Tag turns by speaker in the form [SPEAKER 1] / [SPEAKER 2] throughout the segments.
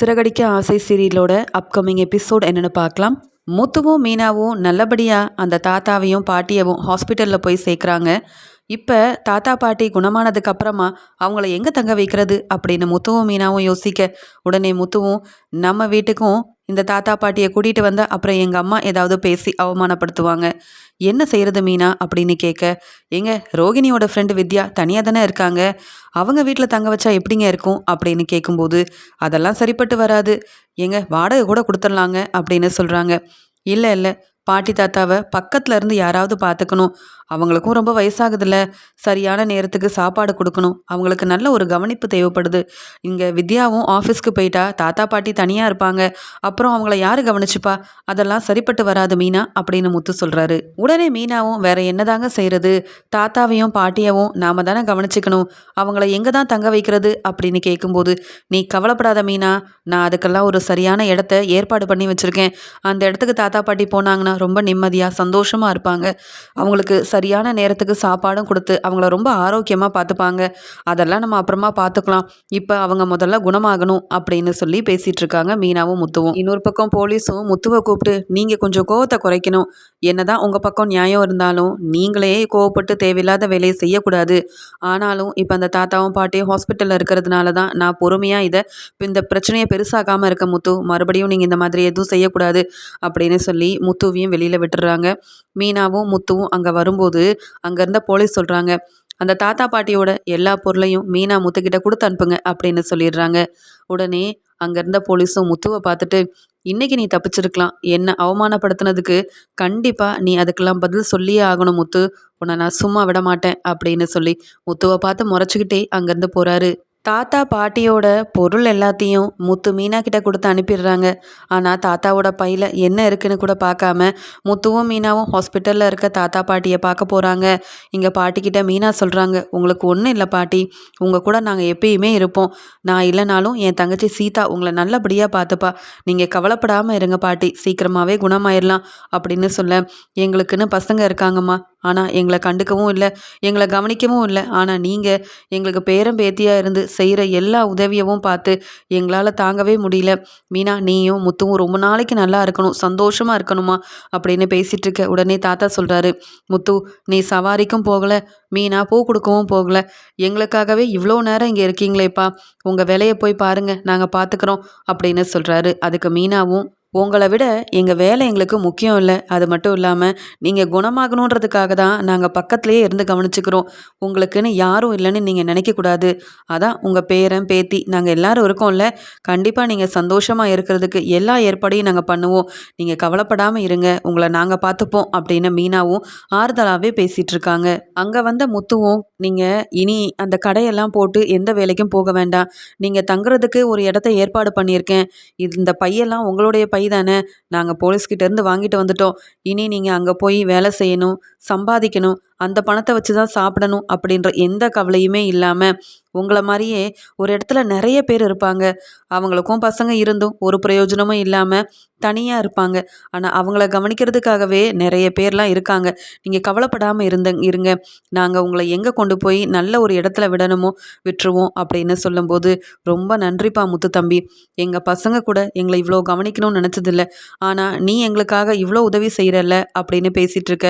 [SPEAKER 1] சிறகடிக்க ஆசை சீரியலோட upcoming episode என்னென்னு பார்க்கலாம். முத்துவும் மீனாவும் நல்லபடியாக அந்த தாத்தாவையும் பாட்டியவும் ஹாஸ்பிட்டலில் போய் சேர்க்குறாங்க. இப்போ தாத்தா பாட்டி குணமானதுக்கு அப்புறமா அவங்கள எங்கே தங்க வைக்கிறது? அப்படின்னு முத்துவும் மீனாவும் யோசிக்க உடனே முத்துவும் நம்ம வீட்டுக்கும் இந்த தாத்தா பாட்டியை கூட்டிகிட்டு வந்தால் அப்புறம் எங்கள் அம்மா ஏதாவது பேசி அவமானப்படுத்துவாங்க. என்ன செய்கிறது மீனா? அப்படின்னு கேட்க எங்க ரோகிணியோட ஃப்ரெண்டு வித்யா தனியாக தானே இருக்காங்க. அவங்க வீட்டில் தங்க வச்சா எப்படிங்க இருக்கும்? அப்படின்னு கேட்கும்போது அதெல்லாம் சரிப்பட்டு வராது. எங்க வாடகை கூட கொடுத்துர்லாங்க அப்படின்னு சொல்கிறாங்க இல்லை இல்லை பாட்டி தாத்தாவை பக்கத்தில் இருந்து யாராவது பார்த்துக்கணும் அவங்களுக்கும் ரொம்ப வயசாகுதுல்ல சரியான நேரத்துக்கு சாப்பாடு கொடுக்கணும். அவங்களுக்கு நல்ல ஒரு கவனிப்பு தேவைப்படுது. இங்கே வித்யாவும் ஆஃபீஸ்க்கு போயிட்டா தாத்தா பாட்டி தனியாக இருப்பாங்க. அப்புறம் அவங்கள யார் கவனிச்சுப்பா? அதெல்லாம் சரிப்பட்டு வராது மீனா அப்படின்னு முத்து சொல்கிறாரு உடனே மீனாவும் வேற என்னதாங்க செய்கிறது தாத்தாவையும் பாட்டியவும் நாம தானே கவனிச்சுக்கணும். அவங்கள எங்கே தான் தங்க வைக்கிறது? அப்படின்னு கேட்கும்போது நீ கவலைப்படாத மீனா. நான் அதுக்கெல்லாம் ஒரு சரியான இடத்த ஏற்பாடு பண்ணி வச்சுருக்கேன். அந்த இடத்துக்கு தாத்தா பாட்டி போனாங்கன்னா ரொம்ப நிம்மதியாக சந்தோஷமாக இருப்பாங்க. அவங்களுக்கு சரியான நேரத்துக்கு சாப்பாடும் கொடுத்து அவங்கள ரொம்ப ஆரோக்கியமாக பார்த்துப்பாங்க அதெல்லாம் நம்ம அப்புறமா பார்த்துக்கலாம் இப்போ அவங்க முதல்ல குணமாகணும் அப்படின்னு சொல்லி பேசிகிட்டு இருக்காங்க மீனாவும் முத்துவும். இன்னொரு பக்கம் போலீஸும் முத்துவை கூப்பிட்டு நீங்கள் கொஞ்சம் கோவத்தை குறைக்கணும். என்னதான் உங்கள் பக்கம் நியாயம் இருந்தாலும் நீங்களே கோவப்பட்டு தேவையில்லாத வேலையை செய்யக்கூடாது. ஆனாலும் இப்போ அந்த தாத்தாவும் பாட்டியும் ஹாஸ்பிட்டலில் இருக்கிறதுனால தான் நான் பொறுமையாக இதை இந்த பிரச்சனையை பெருசாகாமல் இருக்க முத்து. மறுபடியும் நீங்கள் இந்த மாதிரி எதுவும் செய்யக்கூடாது. அப்படின்னு சொல்லி முத்துவி வெளியில் விட்டுறாங்க. மீனாவும் முத்துவும் அங்கே வரும்போது அங்கே இருந்த போலீஸ் சொல்கிறாங்க அந்த தாத்தா பாட்டியோட எல்லா பொருளையும் மீனா முத்துக்கிட்ட கொடுத்து அனுப்புங்க அப்படின்னு சொல்லிடுறாங்க. உடனே அங்கேருந்த போலீஸும் முத்துவை பார்த்துட்டு இன்னைக்கு நீ தப்பிச்சிருக்கலாம். என்ன அவமானப்படுத்தினதுக்கு கண்டிப்பாக நீ அதுக்கெல்லாம் பதில் சொல்லியே ஆகணும் முத்து. உன்னை நான் சும்மா விட மாட்டேன் அப்படின்னு சொல்லி முத்துவை பார்த்து முறைச்சிக்கிட்டே அங்கேருந்து போகிறாரு தாத்தா பாட்டியோட பொருள் எல்லாத்தையும் முத்து மீனா கிட்ட கொடுத்து அனுப்பிடுறாங்க. ஆனால் தாத்தாவோட பையில் என்ன இருக்குன்னு கூட பார்க்காம முத்துவும் மீனாவும் ஹாஸ்பிட்டலில் இருக்க தாத்தா பாட்டியை பார்க்க போகிறாங்க இங்கே பாட்டிக்கிட்ட மீனா சொல்கிறாங்க உங்களுக்கு ஒன்றும் இல்லை பாட்டி. உங்கள் கூட நாங்கள் எப்பயுமே இருப்போம். நான் இல்லைனாலும் என் தங்கச்சி சீதா உங்களை நல்லபடியாக பார்த்துப்பா. நீங்கள் கவலைப்படாமல் இருங்க பாட்டி. சீக்கிரமாகவே குணமாயிடலாம் அப்படின்னு சொல்ல எங்களுக்குன்னு பசங்க இருக்காங்கம்மா. ஆனால் எங்களை கண்டுக்கவும் இல்லை எங்களை கவனிக்கவும் இல்லை. ஆனால் நீங்கள் எங்களுக்கு பேரம் பேத்தியாக இருந்து செய்கிற எல்லா உதவியவும் பார்த்து எங்களால் தாங்கவே முடியல. மீனா நீயும் முத்துவும் ரொம்ப நாளைக்கு நல்லா இருக்கணும் சந்தோஷமாக இருக்கணுமா அப்படின்னு பேசிகிட்டு இருக்க உடனே தாத்தா சொல்கிறாரு முத்து நீ சவாரிக்கும் போகலை மீனா பூ கொடுக்கவும் போகலை. எங்களுக்காகவே இவ்வளோ நேரம் இங்கே இருக்கீங்களேப்பா. உங்கள் வேலையை போய் பாருங்கள் நாங்கள் பார்த்துக்குறோம் அப்படின்னு சொல்கிறாரு அதுக்கு மீனாவும் உங்களை விட எங்கள் வேலை எங்களுக்கு முக்கியம் இல்லை. அது மட்டும் இல்லாமல் நீங்கள் குணமாகணுன்றதுக்காக தான் நாங்கள் பக்கத்துலேயே இருந்து கவனிச்சுக்கிறோம். உங்களுக்குன்னு யாரும் இல்லைன்னு நீங்கள் நினைக்கக்கூடாது அதான் உங்கள் பேரன் பேத்தி நாங்கள் எல்லாரும் இருக்கோம்ல கண்டிப்பாக நீங்கள் சந்தோஷமாக இருக்கிறதுக்கு எல்லா ஏற்பாடையும் நாங்கள் பண்ணுவோம். நீங்கள் கவலைப்படாமல் இருங்க. உங்களை நாங்கள் பார்த்துப்போம் அப்படின்னு மீனாவும் ஆறுதலாகவே பேசிகிட்டு இருக்காங்க. அங்கே வந்த முத்துவும் நீங்கள் இனி அந்த கடையெல்லாம் போட்டு எந்த வேலைக்கும் போக வேண்டாம். நீங்கள் தங்குறதுக்கு ஒரு இடத்த ஏற்பாடு பண்ணியிருக்கேன். இந்த பையெல்லாம் உங்களுடைய பை பை தானே? நாங்கள் போலீஸ்கிட்டேருந்து வாங்கிட்டு வந்துட்டோம். இனி நீங்கள் அங்கே போய் வேலை செய்யணும் சம்பாதிக்கணும் அந்த பணத்தை வச்சு தான் சாப்பிடணும் அப்படின்ற எந்த கவலையுமே இல்லாமல் உங்களை மாதிரியே ஒரு இடத்துல நிறைய பேர் இருப்பாங்க. அவங்களுக்கும் பசங்க இருந்தும் ஒரு பிரயோஜனமும் இல்லாமல் தனியாக இருப்பாங்க. ஆனால் அவங்கள கவனிக்கிறதுக்காகவே நிறைய பேர்லாம் இருக்காங்க. நீங்கள் கவலைப்படாமல் இருந்த இருங்க. நாங்கள் உங்களை எங்கே கொண்டு போய் நல்ல ஒரு இடத்துல விடணுமோ விட்டுருவோம் அப்படின்னு சொல்லும்போது ரொம்ப நன்றிப்பா முத்து தம்பி. எங்கள் பசங்க கூட எங்களை இவ்வளோ கவனிக்கணும்னு நினச்சதில்ல. ஆனால் நீ எங்களுக்காக இவ்வளோ உதவி செய்கிறல்ல அப்படின்னு பேசிகிட்டு இருக்க.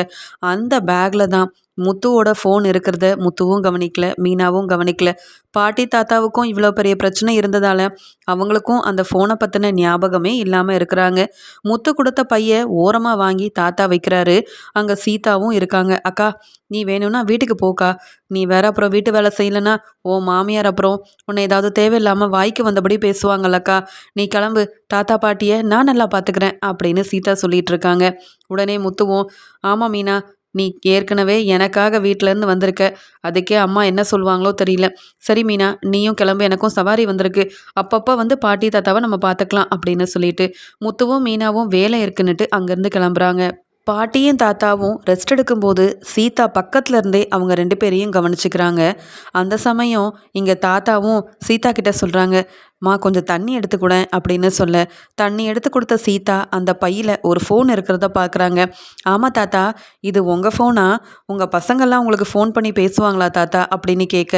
[SPEAKER 1] அந்த பேக்கில் தான் முத்துவோட ஃபோன் இருக்கிறத முத்துவும் கவனிக்கல மீனாவும் கவனிக்கல. பாட்டி தாத்தாவுக்கும் இவ்வளோ பெரிய பிரச்சனை இருந்ததால் அவங்களுக்கும் அந்த ஃபோனை பற்றின ஞாபகமே இல்லாமல் இருக்கிறாங்க. முத்து கொடுத்த பைய ஓரமாக வாங்கி தாத்தா வைக்கிறாரு. அங்கே சீதாவும் இருக்காங்க. அக்கா நீ வேணும்னா வீட்டுக்கு போக்கா. நீ வேற அப்புறம் வீட்டு வேலை செய்யலைன்னா ஓ மாமியார் அப்புறம் உன்னை ஏதாவது தேவையில்லாமல் வாய்க்கு வந்தபடி பேசுவாங்கல்லக்கா நீ கிளம்பு. தாத்தா பாட்டியை நான் நல்லா பார்த்துக்கிறேன் அப்படின்னு சீதா சொல்லிட்டு இருக்காங்க. உடனே முத்துவோம் ஆமாம் மீனா. நீ ஏற்கனவே எனக்காக வீட்டிலேருந்து வந்திருக்க. அதுக்கே அம்மா என்ன சொல்லுவாங்களோ தெரியல. சரி மீனா நீயும் கிளம்பு எனக்கும் சவாரி வந்திருக்கு. அப்பப்போ வந்து பாட்டி தாத்தாவை நம்ம பார்த்துக்கலாம் அப்படின்னு சொல்லிட்டு முத்துவும் மீனாவும் வேலை இருக்குன்னுட்டு அங்கேருந்து கிளம்புறாங்க. பாட்டியும் தாத்தாவும் ரெஸ்ட் எடுக்கும்போது சீதா பக்கத்துல இருந்தே அவங்க ரெண்டு பேரையும் கவனிச்சுக்கிறாங்க. அந்த சமயம் இங்கே தாத்தாவும் சீதா கிட்ட சொல்கிறாங்க மா கொஞ்சம் தண்ணி எடுத்துக்கூட அப்படின்னு சொல்ல. தண்ணி எடுத்து கொடுத்த சீதா அந்த பையில் ஒரு ஃபோன் இருக்கிறத பார்க்குறாங்க ஆமாம் தாத்தா இது உங்கள் ஃபோனா உங்கள் பசங்கள்லாம் உங்களுக்கு ஃபோன் பண்ணி பேசுவாங்களா தாத்தா? அப்படின்னு கேட்க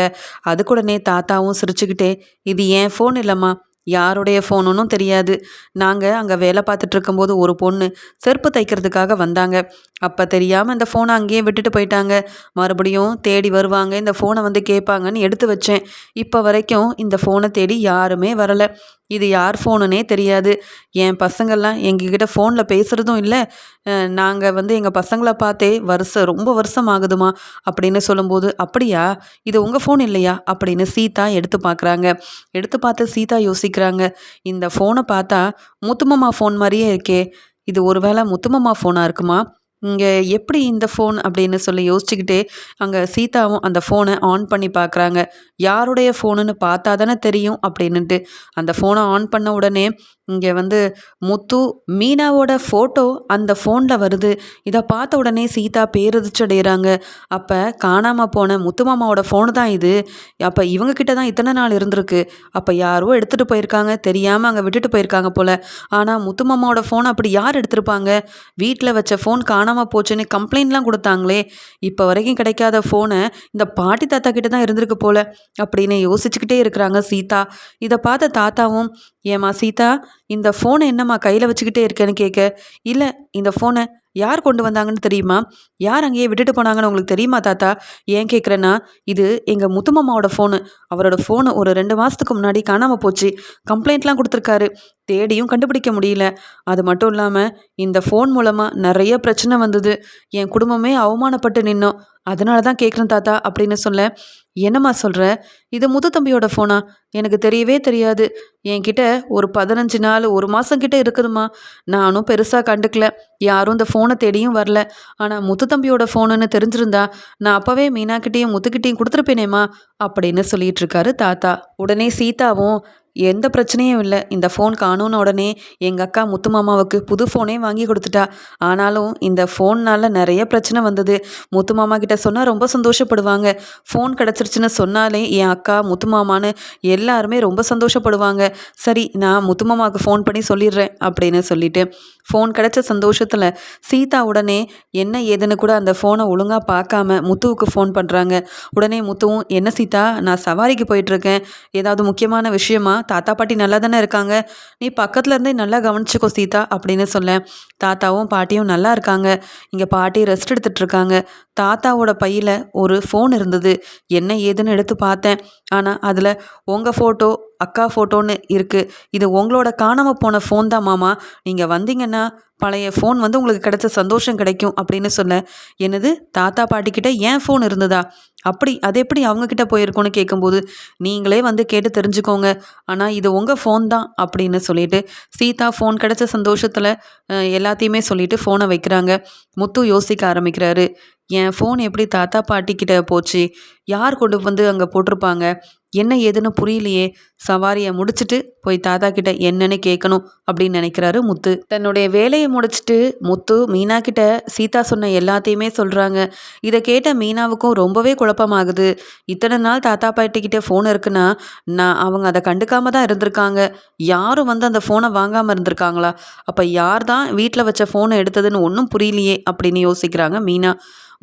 [SPEAKER 1] அதுக்குடனே தாத்தாவும் சிரிச்சுக்கிட்டே இது ஏன் ஃபோன் இல்லைம்மா. யாருடைய ஃபோனுன்னு தெரியாது. நாங்கள் அங்கே வேலை பார்த்துட்டு இருக்கும்போது ஒரு பொண்ணு செருப்பு தைக்கிறதுக்காக வந்தாங்க. அப்போ தெரியாமல் இந்த ஃபோனை அங்கேயே விட்டுட்டு போயிட்டாங்க. மறுபடியும் தேடி வருவாங்க. இந்த ஃபோனை வந்து கேட்பாங்கன்னு எடுத்து வச்சேன். இப்போ வரைக்கும் இந்த ஃபோனை தேடி யாருமே வரலை. இது யார் ஃபோனுனே தெரியாது. என் பசங்கள்லாம் எங்ககிட்ட ஃபோனில் பேசுகிறதும் இல்லை. நாங்கள் வந்து எங்கள் பசங்களை பார்த்தே வருஷம் ரொம்ப வருஷம் ஆகுதுமா அப்படின்னு சொல்லும்போது அப்படியா? இது உங்கள் ஃபோன் இல்லையா? அப்படின்னு சீதா எடுத்து பார்க்குறாங்க. எடுத்து பார்த்து சீதா யோசிக்கிறாங்க. இந்த ஃபோனை பார்த்தா முத்துமாமா ஃபோன் மாதிரியே இருக்கே. இது ஒருவேளை முத்துமாமா ஃபோனாக இருக்குமா? இங்கே எப்படி இந்த ஃபோன் அப்படின்னு சொல்லி யோசிச்சுக்கிட்டே அங்கே சீதாவும் அந்த ஃபோனை ஆன் பண்ணி பார்க்குறாங்க. யாருடைய ஃபோனுன்னு பார்த்தா தானே தெரியும் அப்படின்னுட்டு. அந்த ஃபோனை ஆன் பண்ண உடனே இங்கே வந்து முத்து மீனாவோட ஃபோட்டோ அந்த ஃபோனில் வருது. இதை பார்த்த உடனே சீதா பேரதிச்சடைகிறாங்க அப்போ காணாமல் போன முத்து மாமாவோட ஃபோனு தான் இது. அப்போ இவங்கக்கிட்ட தான் இத்தனை நாள் இருந்திருக்கு. அப்போ யாரோ எடுத்துகிட்டு போயிருக்காங்க. தெரியாமல் அங்கே விட்டுட்டு போயிருக்காங்க போல். ஆனால் முத்து மாமாவோட ஃபோன் அப்படி யார் எடுத்திருப்பாங்க? வீட்டில் வச்ச ஃபோன் காணாமல் போச்சுன்னு கம்ப்ளைண்ட்லாம் கொடுத்தாங்களே. இப்போ வரைக்கும் கிடைக்காத ஃபோனை இந்த பாட்டி தாத்தா கிட்ட தான் இருந்திருக்கு போல். அப்படின்னு யோசிச்சுக்கிட்டே இருக்கிறாங்க சீதா. இதை பார்த்த தாத்தாவும் ஏமா சீதா இந்த ஃபோனை என்னம்மா கையில் வச்சுக்கிட்டே இருக்கேன்னு கேட்க இல்லை இந்த ஃபோனை யார் கொண்டு வந்தாங்கன்னு தெரியுமா? யார் அங்கேயே விட்டுட்டு போனாங்கன்னு உங்களுக்கு தெரியுமா தாத்தா? ஏன் கேட்குறேன்னா இது எங்கள் முத்துமாமாவோட ஃபோனு அவரோட ஃபோனு ஒரு ரெண்டு மாதத்துக்கு முன்னாடி காணாமல் போச்சு. கம்ப்ளைண்ட்லாம் கொடுத்துருக்காரு. தேடியும் கண்டுபிடிக்க முடியல. அது மட்டும் இல்லாமல் இந்த ஃபோன் மூலமாக நிறைய பிரச்சனை வந்தது. என் குடும்பமே அவமானப்பட்டு நின்னோம். அதனால தான் கேட்குறேன் தாத்தா அப்படின்னு சொல்ல என்னம்மா சொல்கிற இது முத்து தம்பியோட ஃபோனா எனக்கு தெரியவே தெரியாது. என்கிட்ட ஒரு பதினஞ்சு நாள் ஒரு மாதம் கிட்ட இருக்குதுமா நானும் பெருசாக கண்டுக்கல. யாரும் இந்த ஃபோனை தேடியும் வரல. ஆனால் முத்து தம்பியோட ஃபோனுன்னு தெரிஞ்சிருந்தா நான் அப்போவே மீனாக்கிட்டேயும் முத்துக்கிட்டேயும் கொடுத்துருப்பேனேம்மா அப்படின்னு சொல்லிட்டு இருக்காரு தாத்தா. உடனே சீதாவும் எந்த பிரச்சனையும் இல்லை. இந்த ஃபோன் காணும்னு உடனே எங்கள் அக்கா முத்து மாமாவுக்கு புது ஃபோனே வாங்கி கொடுத்துட்டா. ஆனாலும் இந்த ஃபோன்னால் நிறைய பிரச்சனை வந்தது. முத்து மாமா கிட்ட சொன்னால் ரொம்ப சந்தோஷப்படுவாங்க. ஃபோன் கிடச்சிருச்சுன்னு சொன்னாலே என் அக்கா முத்து மாமான்னு எல்லாருமே ரொம்ப சந்தோஷப்படுவாங்க. சரி நான் முத்து மாமாவுக்கு ஃபோன் பண்ணி சொல்லிடுறேன் அப்படின்னு சொல்லிட்டு ஃபோன் கிடச்ச சந்தோஷத்தில் சீதா உடனே என்ன ஏதுன்னு கூட அந்த ஃபோனை ஒழுங்காக பார்க்காம முத்துவுக்கு ஃபோன் பண்ணுறாங்க உடனே முத்துவும் என்ன சீதா நான் சவாரிக்கு போயிட்டுருக்கேன். ஏதாவது முக்கியமான விஷயமா? தாத்தா பாட்டி நல்லா தானே இருக்காங்க? நீ பக்கத்தில் இருந்தே நல்லா கவனிச்சுக்கோ சீதா அப்படின்னு சொல்ல தாத்தாவும் பாட்டியும் நல்லா இருக்காங்க. இங்கே பாட்டி ரெஸ்ட் எடுத்துகிட்டு இருக்காங்க தாத்தாவோட பையில் ஒரு ஃபோன் இருந்தது. என்ன ஏதுன்னு எடுத்து பார்த்தேன். ஆனால் அதில் உங்கள் ஃபோட்டோ அக்கா ஃபோட்டோன்னு இருக்குது இது உங்களோட காணாமல் போன ஃபோன் தான் மாமா. நீங்கள் வந்தீங்கன்னா பழைய ஃபோன் வந்து உங்களுக்கு கிடைச்ச சந்தோஷம் கிடைக்கும் அப்படின்னு சொல்ல. என்னது? தாத்தா பாட்டிக்கிட்ட ஏன் ஃபோன் இருந்ததா? அப்படி அது எப்படி அவங்கக்கிட்ட போயிருக்கோன்னு கேட்கும்போது நீங்களே வந்து கேட்டு தெரிஞ்சுக்கோங்க. ஆனால் இது உங்கள் ஃபோன் தான் அப்படின்னு சொல்லிட்டு சீதா ஃபோன் கிடைச்ச சந்தோஷத்தில் எல்லாத்தையுமே சொல்லிட்டு ஃபோனை வைக்கிறாங்க. முத்து யோசிக்க ஆரம்பிக்கிறாரு. என் ஃபோன் எப்படி தாத்தா பாட்டிக்கிட்ட போச்சு? யார் கொண்டு வந்து அங்கே போட்டிருப்பாங்க? என்ன ஏதுன்னு புரியலையே. சவாரியை முடிச்சுட்டு போய் தாத்தா கிட்ட என்னன்னு கேட்கணும் அப்படின்னு நினைக்கிறாரு முத்து. தன்னுடைய வேலையை முடிச்சுட்டு முத்து மீனா கிட்ட சீதா சொன்ன எல்லாத்தையுமே சொல்கிறாங்க இதை கேட்ட மீனாவுக்கும் ரொம்பவே குழப்பமாகுது. இத்தனை நாள் தாத்தா பாட்டிக்கிட்ட ஃபோன் இருக்குன்னா நான் அவங்க அதை கண்டுக்காம தான் இருந்திருக்காங்க. யாரும் வந்து அந்த ஃபோனை வாங்காமல் இருந்திருக்காங்களா? அப்போ யார் தான் வீட்டில் வச்ச ஃபோனை எடுத்ததுன்னு ஒன்றும் புரியலையே அப்படின்னு யோசிக்கிறாங்க மீனா.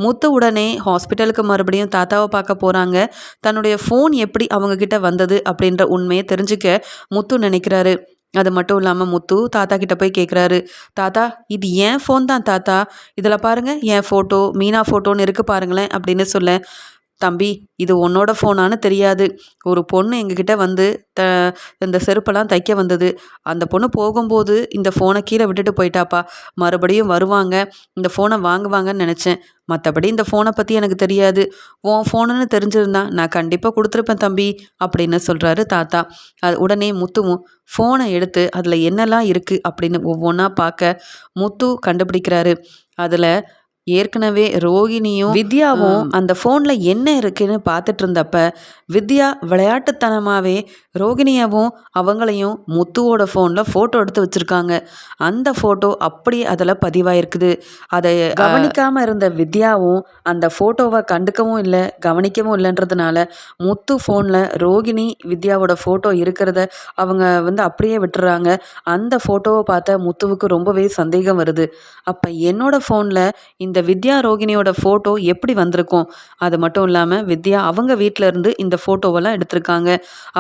[SPEAKER 1] முத்து உடனே ஹாஸ்பிட்டலுக்கு மறுபடியும் தாத்தாவை பார்க்க போகிறாங்க தன்னுடைய ஃபோன் எப்படி அவங்கக்கிட்ட வந்தது அப்படின்ற உண்மையை தெரிஞ்சுக்க முத்து நினைக்கிறாரு. அது மட்டும் இல்லாமல் முத்து தாத்தா கிட்ட போய் கேட்குறாரு தாத்தா இது ஏன் ஃபோன் தான் தாத்தா. இதில் பாருங்கள் என் ஃபோட்டோ மீனா ஃபோட்டோன்னு இருக்குது பாருங்களேன் அப்படின்னு சொல்ல தம்பி இது உன்னோட ஃபோனான்னு தெரியாது. ஒரு பொண்ணு எங்ககிட்ட வந்து த இந்த செருப்பெல்லாம் தைக்க வந்தது. அந்த பொண்ணு போகும்போது இந்த ஃபோனை கீழே விட்டுட்டு போயிட்டாப்பா. மறுபடியும் வருவாங்க. இந்த ஃபோனை வாங்குவாங்கன்னு நினச்சேன். மற்றபடி இந்த ஃபோனை பற்றி எனக்கு தெரியாது. உன் ஃபோனுன்னு தெரிஞ்சிருந்தா நான் கண்டிப்பாக கொடுத்துருப்பேன் தம்பி அப்படின்னு சொல்கிறாரு தாத்தா. அது உடனே முத்துவும் ஃபோனை எடுத்து அதில் என்னெல்லாம் இருக்குது அப்படின்னு ஒவ்வொன்றா பார்க்க முத்து கண்டுபிடிக்கிறாரு. அதில் ஏற்கனவே ரோகிணியும் வித்யாவும் அந்த ஃபோனில் என்ன இருக்குன்னு பார்த்துட்டு இருந்தப்ப வித்யா விளையாட்டுத்தனமாகவே ரோகிணியாவும் அவங்களையும் முத்துவோட ஃபோனில் ஃபோட்டோ எடுத்து வச்சுருக்காங்க. அந்த ஃபோட்டோ அப்படி அதில் பதிவாயிருக்குது. அதை கவனிக்காமல் இருந்த வித்யாவும் அந்த ஃபோட்டோவை கண்டுக்கவும் இல்லை கவனிக்கவும் இல்லைன்றதுனால முத்து ஃபோனில் ரோகிணி வித்யாவோட ஃபோட்டோ இருக்கிறத அவங்க வந்து அப்படியே விட்டுறாங்க. அந்த ஃபோட்டோவை பார்த்த முத்துவுக்கு ரொம்பவே சந்தேகம் வருது. அப்போ என்னோட ஃபோனில் இந்த இந்த வித்யா ரோகிணியோட ஃபோட்டோ எப்படி வந்திருக்கும்? அது மட்டும் இல்லாமல் வித்யா அவங்க வீட்டில் இருந்து இந்த ஃபோட்டோவெல்லாம் எடுத்திருக்காங்க.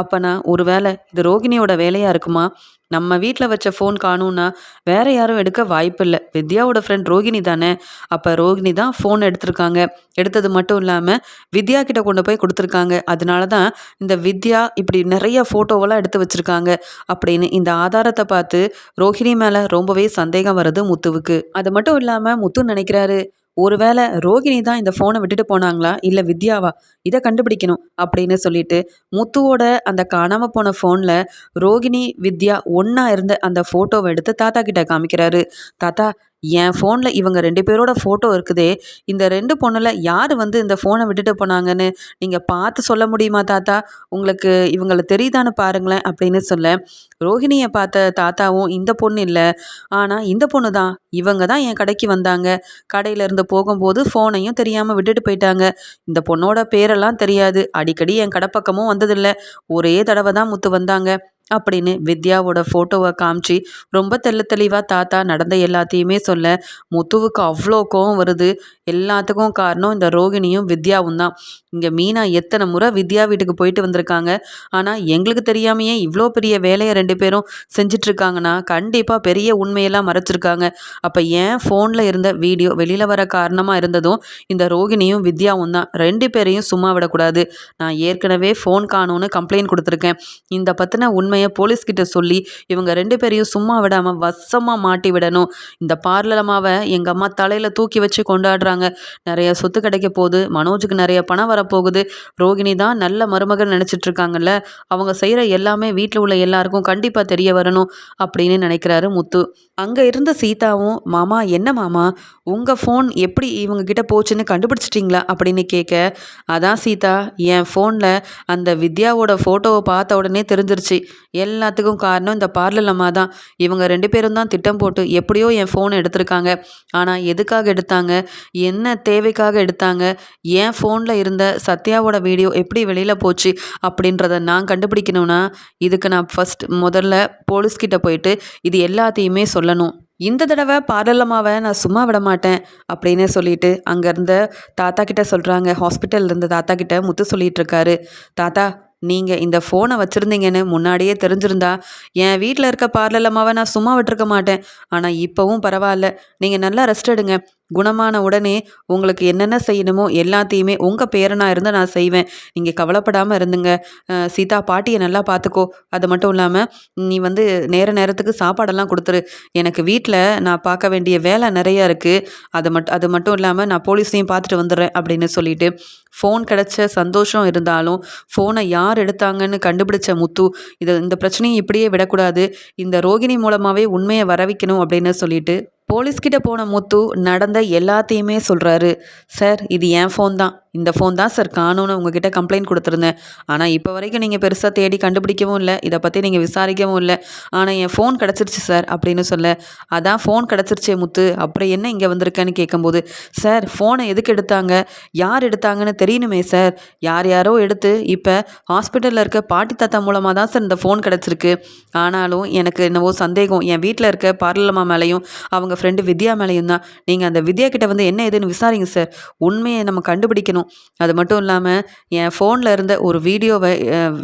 [SPEAKER 1] அப்போனா ஒருவேளை இது ரோகிணியோட வேலையாக இருக்குமா? நம்ம வீட்டில் வச்ச ஃபோன் காணும்னா வேற யாரும் எடுக்க வாய்ப்பில்லை. வித்யாவோட ஃப்ரெண்ட் ரோகிணி தானே? அப்போ ரோகிணி தான் ஃபோன் எடுத்திருக்காங்க. எடுத்தது மட்டும் இல்லாமல் வித்யா கிட்ட கொண்டு போய் கொடுத்துருக்காங்க. அதனால தான் இந்த வித்யா இப்படி நிறைய ஃபோட்டோவெல்லாம் எடுத்து வச்சுருக்காங்க அப்படின்னு இந்த ஆதாரத்தை பார்த்து ரோஹிணி மேலே ரொம்பவே சந்தேகம் வருது முத்துவுக்கு. அது மட்டும் இல்லாமல் முத்து நினைக்கிறாரு ஒருவேளை ரோகிணி தான் இந்த ஃபோனை விட்டுட்டு போனாங்களா? இல்லை வித்யாவா? இதை கண்டுபிடிக்கணும் அப்படின்னு சொல்லிட்டு முத்துவோட அந்த காணாமல் போன ஃபோனில் ரோகிணி வித்யா ஒன்றா இருந்த அந்த ஃபோட்டோவை எடுத்து தாத்தா கிட்ட காமிக்கிறாரு. தாத்தா என் ஃபோனில் இவங்க ரெண்டு பேரோட ஃபோட்டோ இருக்குதே. இந்த ரெண்டு பொண்ணில் யார் வந்து இந்த ஃபோனை விட்டுட்டு போனாங்கன்னு நீங்கள் பார்த்து சொல்ல முடியுமா தாத்தா? உங்களுக்கு இவங்களை தெரியுதான்னு பாருங்களேன் அப்படின்னு சொல்ல. ரோஹிணியை பார்த்த தாத்தாவும் இந்த பொண்ணு இல்லை. ஆனால் இந்த பொண்ணு தான். இவங்க தான் என் கடைக்கு வந்தாங்க. கடையிலேருந்து போகும்போது ஃபோனையும் தெரியாமல் விட்டுட்டு போயிட்டாங்க. இந்த பொண்ணோட பேரெல்லாம் தெரியாது. அடிக்கடி என் கடை பக்கமும் வந்ததில்லை. ஒரே தடவை தான் முத்து வந்தாங்க. அப்படின்னு வித்யாவோட ஃபோட்டோவை காமிச்சு ரொம்ப தெள்ள தெளிவாக தாத்தா நடந்த எல்லாத்தையுமே சொல்ல முத்துவுக்கு அவ்வளோ கோவம் வருது. எல்லாத்துக்கும் காரணம் இந்த ரோகிணியும் வித்யாவும் தான். இங்கே மீனா எத்தனை முறை வித்யா வீட்டுக்கு போயிட்டு வந்திருக்காங்க. ஆனால் எங்களுக்கு தெரியாமையே இவ்வளோ பெரிய வேலையை ரெண்டு பேரும் செஞ்சிட்ருக்காங்கன்னா கண்டிப்பாக பெரிய உண்மையெல்லாம் மறைச்சிருக்காங்க. அப்போ ஏன் ஃபோனில் இருந்த வீடியோ வெளியில் வர காரணமாக இருந்ததும் இந்த ரோகிணியும் வித்யாவும் தான். ரெண்டு பேரையும் சும்மா விடக்கூடாது. நான் ஏற்கனவே ஃபோன் காணும்னு கம்ப்ளைண்ட் கொடுத்துருக்கேன். இந்த பற்றின உண்மை உண்மையை போலீஸ்கிட்ட சொல்லி இவங்க ரெண்டு பேரையும் சும்மா விடாமல் வசமாக மாட்டி விடணும். இந்த பார்லமாவை எங்கள் அம்மா தலையில் தூக்கி வச்சு கொண்டாடுறாங்க. நிறைய சொத்து கிடைக்க போகுது. மனோஜுக்கு நிறைய பணம் வரப்போகுது. ரோகிணி தான் நல்ல மருமகன் நினச்சிட்டு இருக்காங்கல்ல. அவங்க செய்கிற எல்லாமே வீட்டில் உள்ள எல்லாருக்கும் கண்டிப்பாக தெரிய வரணும் அப்படின்னு நினைக்கிறாரு முத்து. அங்கே இருந்த சீதாவும் மாமா என்ன மாமா? உங்கள் ஃபோன் எப்படி இவங்க கிட்ட போச்சுன்னு கண்டுபிடிச்சிட்டிங்களா? அப்படின்னு கேட்க அதான் சீதா என் ஃபோனில் அந்த வித்யாவோட ஃபோட்டோவை பார்த்த உடனே தெரிஞ்சிருச்சு. எல்லாத்துக்கும் காரணம் இந்த பார்லர் அம்மா தான். இவங்க ரெண்டு பேரும் தான் திட்டம் போட்டு எப்படியோ என் ஃபோன் எடுத்திருக்காங்க. ஆனால் எதுக்காக எடுத்தாங்க? என்ன தேவைக்காக எடுத்தாங்க? என் ஃபோனில் இருந்த சத்யாவோட வீடியோ எப்படி வெளியில் போச்சு? அப்படின்றத நான் கண்டுபிடிக்கணும்னா இதுக்கு நான் ஃபஸ்ட் முதல்ல போலீஸ்கிட்ட போயிட்டு இது எல்லாத்தையுமே சொல்லணும். இந்த தடவை பாடலம்மாவை நான் சும்மா விட மாட்டேன் அப்படின்னு சொல்லிட்டு அங்கேருந்த தாத்தா கிட்ட சொல்கிறாங்க ஹாஸ்பிட்டல் இருந்த தாத்தா கிட்ட முத்து சொல்லிட்டு இருக்காரு. தாத்தா நீங்கள் இந்த ஃபோனை வச்சுருந்தீங்கன்னு முன்னாடியே தெரிஞ்சிருந்தா என் வீட்டில் இருக்க பார்லலம்மாவை நான் சும்மா விட்டுருக்க மாட்டேன். ஆனால் இப்போவும் பரவாயில்ல. நீங்கள் நல்லா ரெஸ்ட் எடுங்க. குணமான உடனே உங்களுக்கு என்னென்ன செய்யணுமோ எல்லாத்தையுமே உங்கள் பேரனாக இருந்து நான் செய்வேன். நீங்கள் கவலைப்படாமல் இருந்துங்க. சீதா பாட்டியை நல்லா பார்த்துக்கோ அது மட்டும் இல்லாமல் நீ வந்து நேர நேரத்துக்கு சாப்பாடெல்லாம் கொடுத்துரு. எனக்கு வீட்டில் நான் பார்க்க வேண்டிய வேலை நிறையா இருக்குது அது மட் அது மட்டும் இல்லாமல் நான் போலீஸையும் பார்த்துட்டு வந்துடுறேன் அப்படின்னு சொல்லிட்டு ஃபோன் கிடச்ச சந்தோஷம் இருந்தாலும் ஃபோனை யார் எடுத்தாங்கன்னு கண்டுபிடிச்ச முத்து இது இந்த பிரச்சனையும் இப்படியே விடக்கூடாது. இந்த ரோகிணி மூலமாகவே உண்மையை வரவிக்கணும் அப்படின்னு சொல்லிட்டு போலீஸ்கிட்ட போன முத்து நடந்த எல்லாத்தையுமே சொல்கிறாரு சார் இது என் ஃபோன் தான். இந்த ஃபோன் தான் சார் காணும்னு உங்ககிட்ட கம்ப்ளைண்ட் கொடுத்துருந்தேன். ஆனால் இப்போ வரைக்கும் நீங்கள் பெருசாக தேடி கண்டுபிடிக்கவும் இல்லை. இதை பற்றி நீங்கள் விசாரிக்கவும் இல்லை. ஆனால் என் ஃபோன் கிடச்சிருச்சு சார் அப்படின்னு சொல்ல. அதான் ஃபோன் கிடச்சிருச்சே முத்து. அப்புறம் என்ன இங்கே வந்திருக்கேன்னு கேட்கும்போது சார் ஃபோனை எதுக்கு எடுத்தாங்க? யார் எடுத்தாங்கன்னு தெரியணுமே சார் யார் யாரோ எடுத்து இப்போ ஹாஸ்பிட்டலில் இருக்க பாட்டி தாத்தா மூலமாக தான் சார் இந்த ஃபோன் கிடச்சிருக்கு. ஆனாலும் எனக்கு என்னவோ சந்தேகம். என் வீட்டில் இருக்க பார்லமா மேலேயும் அவங்க ஃப்ரெண்டு வித்யா மேலேயும் தான். நீங்கள் அந்த வித்யா கிட்ட வந்து என்ன ஏதுன்னு விசாரிங்க சார் உண்மையை நம்ம கண்டுபிடிக்கணும். அது மட்டும் இல்லாமல் என் ஃபோனில் இருந்த ஒரு வீடியோவை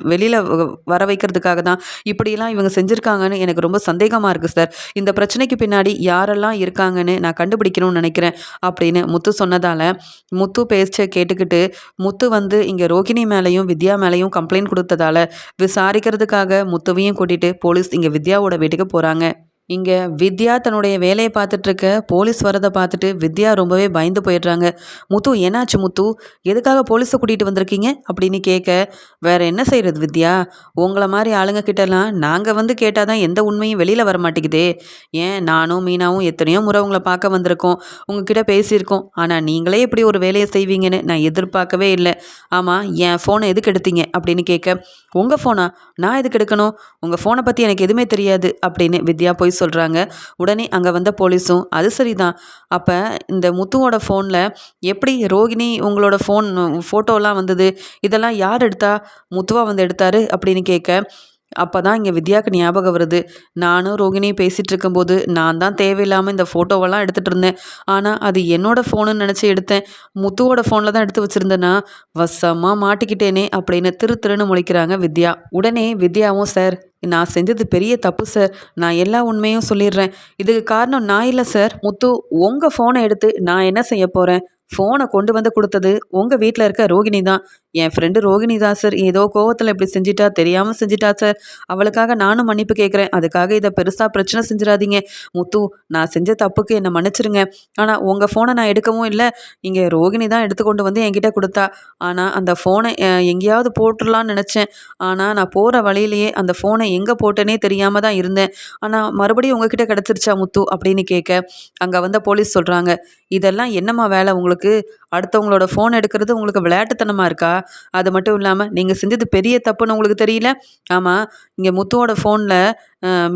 [SPEAKER 1] வெளியில் வர வைக்கிறதுக்காக தான் இப்படியெல்லாம் இவங்க செஞ்சுருக்காங்கன்னு எனக்கு ரொம்ப சந்தேகமாக இருக்குது சார் இந்த பிரச்சனைக்கு பின்னாடி யாரெல்லாம் இருக்காங்கன்னு நான் கண்டுபிடிக்கணும்னு நினைக்கிறேன் அப்படின்னு முத்து சொன்னதால் முத்து பேச்சை கேட்டுக்கிட்டு முத்து வந்து இங்கே ரோகிணி மேலேயும் வித்யா மேலேயும் கம்ப்ளைண்ட் கொடுத்ததால விசாரிக்கிறதுக்காக முத்துவையும் கூட்டிகிட்டு போலீஸ் இங்கே வித்யாவோட வீட்டுக்கு போகிறாங்க இங்கே வித்யா தன்னுடைய வேலையை பார்த்துட்ருக்க போலீஸ் வரதை பார்த்துட்டு வித்யா ரொம்பவே பயந்து போயிடுறாங்க. முத்து என்னாச்சு முத்து? எதுக்காக போலீஸை கூட்டிகிட்டு வந்திருக்கீங்க? அப்படின்னு கேட்க வேற என்ன செய்கிறது வித்யா? உங்களை மாதிரி ஆளுங்க கிட்டலாம் நாங்கள் வந்து கேட்டால் தான் எந்த உண்மையும் வெளியில் வர மாட்டேங்குதே. ஏன்? நானும் மீனாவும் எத்தனையோ முறை உங்களை பார்க்க வந்திருக்கோம். உங்ககிட்ட பேசியிருக்கோம். ஆனால் நீங்களே இப்படி ஒரு வேலையை செய்வீங்கன்னு நான் எதிர்பார்க்கவே இல்லை. ஆமாம் என் ஃபோனை எதுக்கு எடுத்தீங்க? அப்படின்னு கேட்க உங்கள் ஃபோனா? நான் எதுக்கு எடுக்கணும்? உங்கள் ஃபோனை பற்றி எனக்கு எதுவுமே தெரியாது. அப்படின்னு வித்யா போய் சொல்கிறாங்க உடனே அங்கே வந்த போலீஸும் அது சரிதான். அப்போ இந்த முத்துவோட ஃபோனில் எப்படி ரோகிணி உங்களோட ஃபோன் ஃபோட்டோலாம் வந்தது? இதெல்லாம் யார் எடுத்தா முத்துவா வந்து எடுத்தாரு? அப்படின்னு கேட்க அப்போ தான் இங்கே வித்யாவுக்கு ஞாபகம் வருது. நானும் ரோகிணியும் பேசிகிட்டு இருக்கும்போது நான் தான் தேவையில்லாமல் இந்த ஃபோட்டோவெல்லாம் எடுத்துகிட்டு இருந்தேன். ஆனால் அது என்னோடய ஃபோனுன்னு நினச்சி எடுத்தேன். முத்துவோட ஃபோனில் தான் எடுத்து வச்சுருந்தேன்னா வசமாக மாட்டிக்கிட்டேனே அப்படின்னு திரு திருன்னு முழிக்கிறாங்க வித்யா. உடனே வித்யாவும் சார் நான் செஞ்சது பெரிய தப்பு சார். நான் எல்லா உண்மையும் சொல்லிடுறேன். இதுக்கு காரணம் நான் இல்லை சார். முத்து உங்கள் ஃபோனை எடுத்து நான் என்ன செய்ய போகிறேன் ஃபோனை கொண்டு வந்து கொடுத்தது உங்கள் வீட்டில் இருக்க ரோகிணி தான். என் ஃப்ரெண்டு ரோகிணி தான் சார் ஏதோ கோவத்தில் இப்படி செஞ்சிட்டா தெரியாமல் செஞ்சிட்டா சார் அவளுக்காக நானும் மன்னிப்பு கேட்குறேன் அதுக்காக இதை பெருசாக பிரச்சனை செஞ்சிடாதீங்க. முத்து நான் செஞ்ச தப்புக்கு என்னை மன்னிச்சிருங்க. ஆனால் உங்கள் ஃபோனை நான் எடுக்கவும் இல்லை. இங்கே ரோகிணி தான் எடுத்துக்கொண்டு வந்து என்கிட்ட கொடுத்தா. ஆனால் அந்த ஃபோனை எங்கேயாவது போட்டுடலான்னு நினச்சேன். ஆனால் நான் போகிற வழியிலேயே அந்த ஃபோனை எங்கே போட்டேனே தெரியாமல் தான் இருந்தேன். ஆனால் மறுபடியும் உங்ககிட்ட கிடச்சிருச்சா முத்து அப்படின்னு கேட்க அங்கே வந்த போலீஸ் சொல்கிறாங்க இதெல்லாம் என்னம்மா வேலை உங்களுக்கு? அடுத்தவங்களோட ஃபோன் எடுக்கிறது உங்களுக்கு விளையாட்டுத்தனமாக இருக்கா? அது மட்டும் இல்லாமல் நீங்கள் செஞ்சது பெரிய தப்புன்னு உங்களுக்கு தெரியல? ஆமாம் இங்கே முத்துவோட ஃபோனில்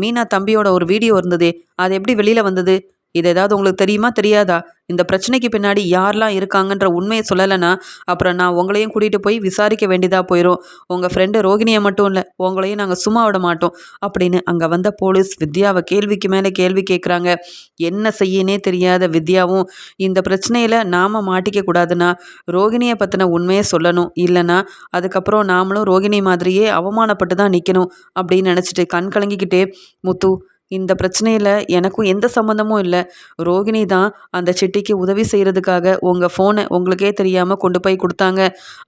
[SPEAKER 1] மீனா தம்பியோட ஒரு வீடியோ இருந்ததே. அது எப்படி வெளியில் வந்தது? இது ஏதாவது உங்களுக்கு தெரியுமா தெரியாதா? இந்த பிரச்சனைக்கு பின்னாடி யாரெல்லாம் இருக்காங்கன்ற உண்மையை சொல்லலைன்னா அப்புறம் நான் உங்களையும் கூட்டிகிட்டு போய் விசாரிக்க வேண்டியதாக போயிடும் உங்கள் ஃப்ரெண்டு ரோகிணியை மட்டும் இல்லை உங்களையும் நாங்கள் சும்மா விட மாட்டோம் அப்படின்னு அங்கே வந்த போலீஸ் வித்யாவை கேள்விக்கு மேலே கேள்வி கேட்குறாங்க என்ன செய்யனே தெரியாத வித்யாவும் இந்த பிரச்சனையில் நாம் மாட்டிக்க கூடாதுன்னா ரோகிணியை பற்றின உண்மையை சொல்லணும். இல்லைன்னா அதுக்கப்புறம் நாமளும் ரோகிணி மாதிரியே அவமானப்பட்டு தான் நிற்கணும் அப்படின்னு நினச்சிட்டு கண் கலங்கிக்கிட்டே முத்து இந்த பிரச்சனையில் எனக்கும் எந்த சம்மந்தமும் இல்லை. ரோகிணி தான் அந்த சிட்டிக்கு உதவி செய்கிறதுக்காக உங்கள் ஃபோனை உங்களுக்கே தெரியாமல் கொண்டு போய் கொடுத்தாங்க.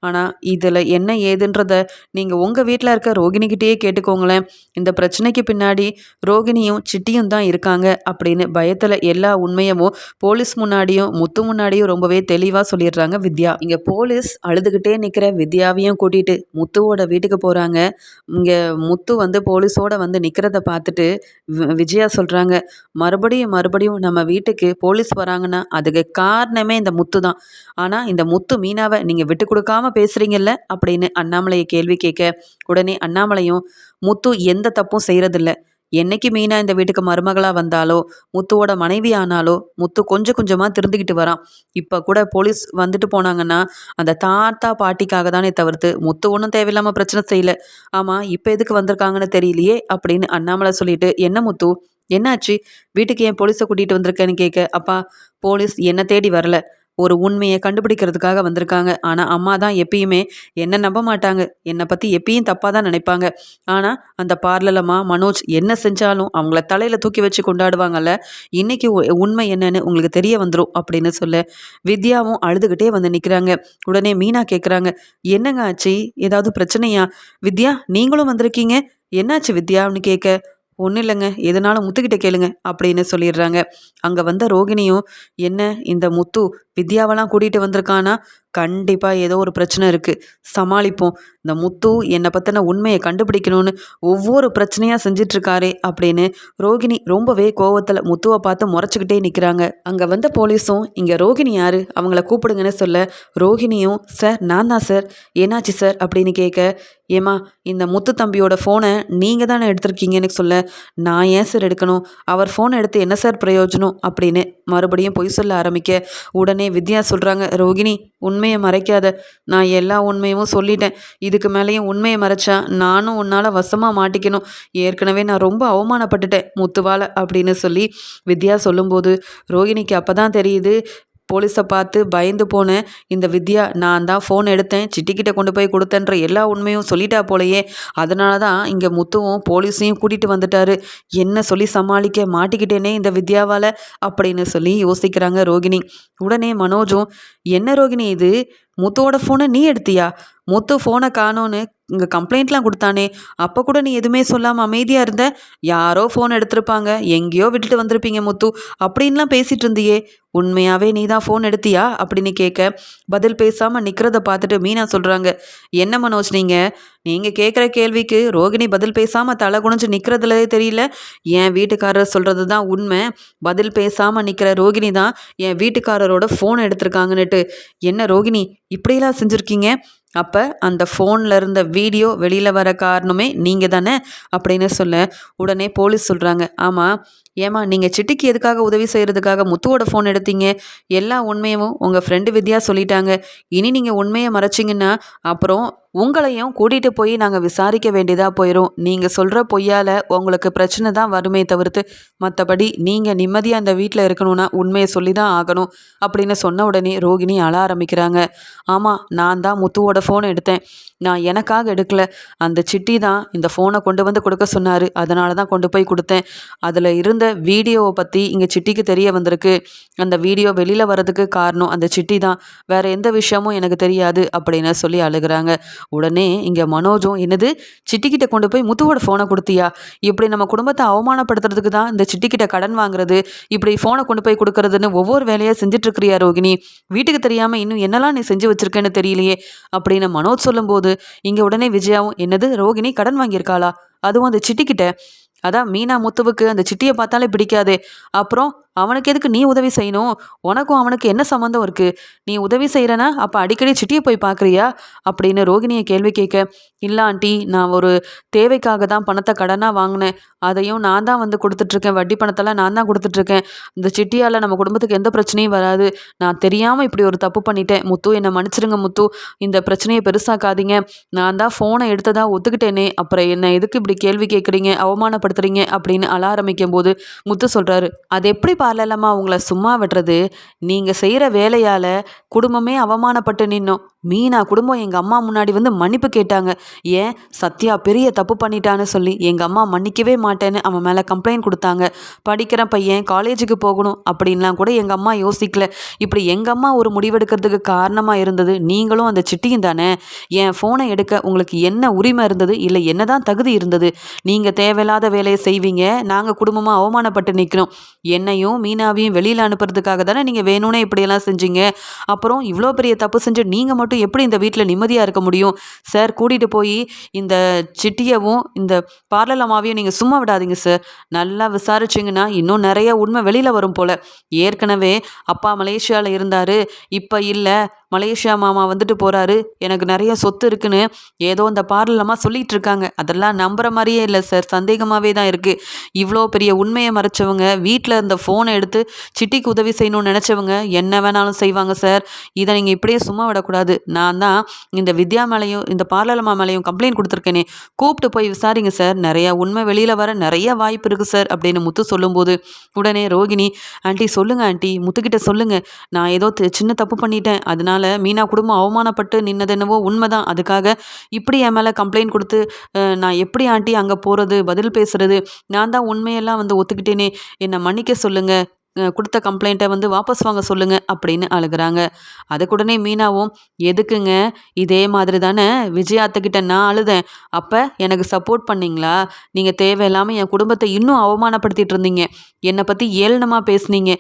[SPEAKER 1] ஆனால் இதில் என்ன ஏதுன்றத நீங்கள் உங்கள் வீட்டில் இருக்க ரோகிணிக்கிட்டேயே கேட்டுக்கோங்களேன். இந்த பிரச்சனைக்கு பின்னாடி ரோகிணியும் சிட்டியும் தான் இருக்காங்க அப்படின்னு பயத்தில் எல்லா உண்மையமும் போலீஸ் முன்னாடியும் முத்து முன்னாடியும் ரொம்பவே தெளிவாக சொல்லிடுறாங்க வித்யா. இங்கே போலீஸ் அழுதுகிட்டே நிற்கிற வித்யாவையும் கூட்டிகிட்டு முத்துவோட வீட்டுக்கு போகிறாங்க இங்கே முத்து வந்து போலீஸோட வந்து நிற்கிறத பார்த்துட்டு விஜயா சொல்கிறாங்க மறுபடியும் மறுபடியும் நம்ம வீட்டுக்கு போலீஸ் வராங்கன்னா அதுக்கு காரணமே இந்த முத்து தான். ஆனால் இந்த முத்து மீனாவை நீங்கள் விட்டு கொடுக்காம பேசுகிறீங்கல்ல அப்படின்னு அண்ணாமலையை கேள்வி கேட்க உடனே அண்ணாமலையும் முத்து எந்த தப்பும் செய்கிறதில்ல என்னைக்கு மீனா இந்த வீட்டுக்கு மருமகளாக வந்தாலோ முத்துவோட மனைவி ஆனாலோ முத்து கொஞ்சம் கொஞ்சமாக திருந்துக்கிட்டு வரான். இப்போ கூட போலீஸ் வந்துட்டு போனாங்கன்னா அந்த தாத்தா பாட்டிக்காக தானே தவிர்த்து முத்து ஒன்றும் தேவையில்லாமல் பிரச்சனை செய்யல. ஆமாம் இப்போ எதுக்கு வந்திருக்காங்கன்னு தெரியலையே அப்படின்னு அண்ணாமலை சொல்லிட்டு என்ன முத்து? என்னாச்சு? வீட்டுக்கு ஏன் போலீஸை கூட்டிகிட்டு வந்திருக்கேன்னு கேட்க அப்பா போலீஸ் என்னை தேடி வரல. ஒரு உண்மையை கண்டுபிடிக்கிறதுக்காக வந்திருக்காங்க. ஆனால் அம்மா தான் எப்பயுமே என்ன நம்ப மாட்டாங்க. என்னை பற்றி எப்பயும் தப்பாக தான் நினைப்பாங்க. ஆனால் அந்த பார்லலம்மா மனோஜ் என்ன செஞ்சாலும் அவங்கள தலையில் தூக்கி வச்சு கொண்டாடுவாங்கல்ல இன்றைக்கி உண்மை என்னன்னு உங்களுக்கு தெரிய வந்துடும் அப்படின்னு சொல்ல வித்யாவும் அழுதுகிட்டே வந்து நிற்கிறாங்க உடனே மீனா கேட்குறாங்க என்னங்க ஆச்சு? ஏதாவது பிரச்சனையா? வித்யா நீங்களும் வந்திருக்கீங்க? என்னாச்சு வித்யான்னு கேட்க ஒன்றும் இல்லைங்க. எதனாலும் முத்துக்கிட்ட கேளுங்க அப்படின்னு சொல்லிடுறாங்க. அங்கே வந்த ரோகிணியும் என்ன இந்த முத்து வித்யாவெல்லாம் கூட்டிகிட்டு வந்திருக்கானா? கண்டிப்பாக ஏதோ ஒரு பிரச்சனை இருக்குது சமாளிப்போம். இந்த முத்து என்னை பற்றின உண்மையை கண்டுபிடிக்கணும்னு ஒவ்வொரு பிரச்சனையாக செஞ்சிட்ருக்காரே அப்படின்னு ரோகிணி ரொம்பவே கோவத்தில் முத்துவை பார்த்து முறைச்சிக்கிட்டே நிற்கிறாங்க அங்கே வந்த போலீஸும் இங்கே ரோகிணி யார்? அவங்கள கூப்பிடுங்கன்னு சொல்ல ரோகிணியும் சார் நான் தான் சார். என்னாச்சு சார்? அப்படின்னு கேட்க ஏமா இந்த முத்து தம்பியோட ஃபோனை நீங்கள் தானே எடுத்திருக்கீங்கன்னு சொல்ல நான் ஏன் சார் எடுக்கணும்? அவர் ஃபோனை எடுத்து என்ன சார் பிரயோஜனம்? அப்படின்னு மறுபடியும் பொய் சொல்ல ஆரம்பிக்க உடனே வித்யா சொல்கிறாங்க ரோகிணி உண்மையை மறைக்காத. நான் எல்லா உண்மையும் சொல்லிட்டேன். இதுக்கு மேலேயும் உண்மையை மறைச்சா நானும் உன்னால் வசமாக மாட்டிக்கணும். ஏற்கனவே நான் ரொம்ப அவமானப்பட்டுட்டேன் முத்துவால அப்படின்னு சொல்லி வித்யா சொல்லும்போது ரோகிணிக்கு அப்போ தான் தெரியுது போலீஸை பார்த்து பயந்து போனேன் இந்த வித்யா நான் தான் ஃபோன் எடுத்தேன் சிட்டிக்கிட்ட கொண்டு போய் கொடுத்தேன்ற எல்லா உண்மையும் சொல்லிட்டா போலையே. அதனால தான் இங்கே முத்துவும் போலீஸையும் கூட்டிகிட்டு வந்துட்டாரு. என்ன சொல்லி சமாளிக்க மாட்டிக்கிட்டேனே இந்த வித்யாவால்? அப்படின்னு சொல்லி யோசிக்கிறாங்க ரோகிணி. உடனே மனோஜும் என்ன ரோகிணி இது? முத்துவோட ஃபோனை நீ எடுத்தியா? முத்து ஃபோனை காணோன்னு இங்கே கம்ப்ளைண்ட்லாம் கொடுத்தானே. அப்போ கூட நீ எதுவுமே சொல்லாமல் அமைதியாக இருந்த? யாரோ ஃபோன் எடுத்திருப்பாங்க. எங்கேயோ விட்டுட்டு வந்திருப்பீங்க முத்து. அப்படின்லாம் பேசிகிட்டு இருந்தியே. உண்மையாகவே நீ தான் ஃபோன் எடுத்தியா? அப்படின்னு கேட்க. பதில் பேசாமல் நிற்கிறத பார்த்துட்டு மீனா சொல்கிறாங்க என்ன மனோஜ் நீங்கள் நீங்கள் கேட்குற கேள்விக்கு ரோகிணி பதில் பேசாமல் தலை குனிஞ்சு நிற்கிறதுலே தெரியல. என் வீட்டுக்காரர் சொல்கிறது தான் உண்மை. பதில் பேசாமல் நிற்கிற ரோகிணி தான் என் வீட்டுக்காரரோட ஃபோன் எடுத்திருக்காங்கன்னுட்டு. என்ன ரோகிணி? இப்படியெல்லாம் செஞ்சுருக்கீங்க. அப்போ அந்த ஃபோனில் இருந்த வீடியோ வெளியில் வர காரணமே நீங்கள் தானே அப்படின்னு சொல்ல. உடனே போலீஸ் சொல்கிறாங்க ஆமாம் ஏமா நீங்கள் சிட்டிக்கு எதுக்காக உதவி செய்கிறதுக்காக முத்துவோட ஃபோன் எடுத்தீங்க? எல்லா உண்மையும் உங்கள் ஃப்ரெண்டு வித்யா சொல்லிட்டாங்க. இனி நீங்கள் உண்மையை மறைச்சிங்கன்னா அப்புறம் உங்களையும் கூட்டிகிட்டு போய் நாங்கள் விசாரிக்க வேண்டியதாக போயிடும் நீங்கள் சொல்கிற பொய்யால் உங்களுக்கு பிரச்சனை தான் வருமே தவிர்த்து மற்றபடி நீங்கள் நிம்மதியாக அந்த வீட்டில் இருக்கணும்னா உண்மையை சொல்லி தான் ஆகணும் அப்படின்னு சொன்ன உடனே ரோகிணி அழ ஆரம்பிக்கிறாங்க. ஆமாம் நான் தான் முத்துவோட ஃபோன் எடுத்தேன். நான் எனக்காக எடுக்கல. அந்த சிட்டி தான் இந்த ஃபோனை கொண்டு வந்து கொடுக்க சொன்னார். அதனால தான் கொண்டு போய் கொடுத்தேன். அதில் இருந்த வீடியோவை பற்றி இங்கே சிட்டிக்கு தெரிய வந்திருக்கு. அந்த வீடியோ வெளியில் வர்றதுக்கு காரணம் அந்த சிட்டி தான். வேறு எந்த விஷயமும் எனக்கு தெரியாது அப்படின்னு சொல்லி அழுகிறாங்க. உடனே இங்கே மனோஜும் என்னது? சிட்டிக்கிட்ட கொண்டு போய் முத்துவோட ஃபோனை கொடுத்தியா? இப்படி நம்ம குடும்பத்தை அவமானப்படுத்துறதுக்கு தான் இந்த சிட்டிக்கிட்ட கடன் வாங்குறது. இப்படி ஃபோனை கொண்டு போய் கொடுக்கறதுன்னு ஒவ்வொரு வேலையாக செஞ்சிட்ருக்கிறியா ரோகிணி? வீட்டுக்கு தெரியாமல் இன்னும் என்னெல்லாம் நீ செஞ்சு வச்சுருக்கேன்னு தெரியலையே. அப்படின்னு மனோஜ் சொல்லும்போது இங்கே உடனே விஜயாவும் என்னது ரோகிணி கடன் வாங்கியிருக்காளா? அதுவும் அந்த சிட்டிக்கிட்ட. அதான் மீனா முத்துவுக்கு அந்த சிட்டியை பார்த்தாலே பிடிக்காதே. அப்புறம் அவனுக்கு எதுக்கு நீ உதவி செய்யணும்? உனக்கும் அவனுக்கு என்ன சம்மந்தம் இருக்குது நீ உதவி செய்கிறனா அப்போ அடிக்கடி சிட்டியை போய் பார்க்குறியா? அப்படின்னு ரோகிணியை கேள்வி கேட்க இல்லை ஆண்டி நான் ஒரு தேவைக்காக தான் பணத்தை கடனாக வாங்கினேன். அதையும் நான் தான் வந்து கொடுத்துட்ருக்கேன். வட்டி பணத்தெல்லாம் நான் தான் கொடுத்துட்ருக்கேன். இந்த சிட்டியால் நம்ம குடும்பத்துக்கு எந்த பிரச்சனையும் வராது. நான் தெரியாமல் இப்படி ஒரு தப்பு பண்ணிட்டேன். முத்து என்னை மன்னிச்சிருங்க முத்து. இந்த பிரச்சனையை பெருசாக்காதீங்க. நான் தான் ஃபோனை எடுத்ததாக ஒத்துக்கிட்டேனே. அப்புறம் என்னை எதுக்கு இப்படி கேள்வி கேட்குறீங்க? அவமானப்படுத்துறீங்க? அப்படின்னு அல ஆரம்பிக்கும் போது முத்து சொல்கிறாரு அது எப்படி பார்லலம்மா உங்களை சும்மா விடுறது. நீங்கள் செய்கிற வேலையால் குடும்பமே அவமானப்பட்டு நின்னோம். மீனா குடும்பம் எங்கள் அம்மா முன்னாடி வந்து மன்னிப்பு கேட்டாங்க. ஏன் சத்யா பெரிய தப்பு பண்ணிட்டான்னு சொல்லி எங்கள் அம்மா மன்னிக்கவே மாட்டேன்னு அவன் மேலே கம்ப்ளைண்ட் கொடுத்தாங்க. படிக்கிற பையன் காலேஜுக்கு போகணும் அப்படின்லாம் கூட எங்கள் அம்மா யோசிக்கல. இப்படி எங்கள் அம்மா ஒரு முடிவெடுக்கிறதுக்கு காரணமாக இருந்தது நீங்களும் அந்த சிட்டியும் தானே? என் ஃபோனை எடுக்க உங்களுக்கு என்ன உரிமை இருந்தது? இல்லை என்ன தான் தகுதி இருந்தது? நீங்கள் தேவையில்லாத வேலையை செய்வீங்க. நாங்கள் குடும்பமாக அவமானப்பட்டு நிற்கிறோம் என்னையும் மீனாவையும் வெளியில் அனுப்புறதுக்காக தானே நீங்கள் வேணும்னே இப்படியெல்லாம் செஞ்சீங்க? அப்புறம் இவ்வளோ பெரிய தப்பு செஞ்சு நீங்கள் மட்டும் எப்படி இந்த வீட்டில் நிம்மதியாக இருக்க முடியும்? சார் கூட்டிகிட்டு போய் இந்த சிட்டியவும் இந்த பார்லர் அம்மாவையும் நீங்கள் சும்மா விடாதீங்க சார். நல்லா விசாரிச்சிங்கன்னா இன்னும் நிறைய உண்மை வெளியில் வரும் போல். ஏற்கனவே அப்பா மலேசியாவில் இருந்தார். இப்போ இல்லை. மலேசியா மாமா வந்துட்டு போகிறாரு எனக்கு நிறைய சொத்து இருக்குன்னு ஏதோ இந்த பார்லமா சொல்லிகிட்டு இருக்காங்க. அதெல்லாம் நம்புகிற மாதிரியே இல்லை சார். சந்தேகமாகவே தான் இருக்குது இவ்வளோ பெரிய உண்மையை மறைச்சவங்க வீட்டில் இந்த ஃபோனை எடுத்து சிட்டிக்கு உதவி செய்யணும்னு நினச்சவங்க என்ன வேணாலும் செய்வாங்க சார். இதை நீங்கள் இப்படியே சும்மா விடக்கூடாது. நான் தான் இந்த வித்யா மேலையும் இந்த பார்லலம்மா மேலையும் கம்ப்ளைண்ட் கொடுத்துருக்கேனே. கூப்பிட்டு போய் விசாரிங்க சார். நிறையா உண்மை வெளியில் வர நிறைய வாய்ப்பு இருக்குது சார் அப்படின்னு முத்து சொல்லும்போது உடனே ரோகிணி ஆண்டி சொல்லுங்கள் ஆண்டி. முத்துக்கிட்ட சொல்லுங்கள் நான் ஏதோ சின்ன தப்பு பண்ணிட்டேன். அதனால அதனால் மீனா குடும்பம் அவமானப்பட்டு நின்னது என்னவோ உண்மைதான். அதுக்காக இப்படி என் மேலே கம்ப்ளைண்ட் கொடுத்து நான் எப்படி ஆண்டி அங்கே போகிறது பதில் பேசுகிறது நான் தான் உண்மையெல்லாம் வந்து ஒத்துக்கிட்டேனே. என்னை மன்னிக்க சொல்லுங்கள் கொடுத்த கம்ப்ளைண்ட்டை வந்து வாபஸ் வாங்க சொல்லுங்கள் அப்படின்னு அழுகிறாங்க. அதுக்குடனே மீனாவும் எதுக்குங்க? இதே மாதிரி தானே? விஜயாத்துக்கிட்ட நான் அழுதேன். அப்போ எனக்கு சப்போர்ட் பண்ணிங்களா? நீங்கள் தேவையில்லாமல் என் குடும்பத்தை இன்னும் அவமானப்படுத்திட்டு இருந்தீங்க. என்னை பற்றி ஏளனமாக பேசுனீங்க.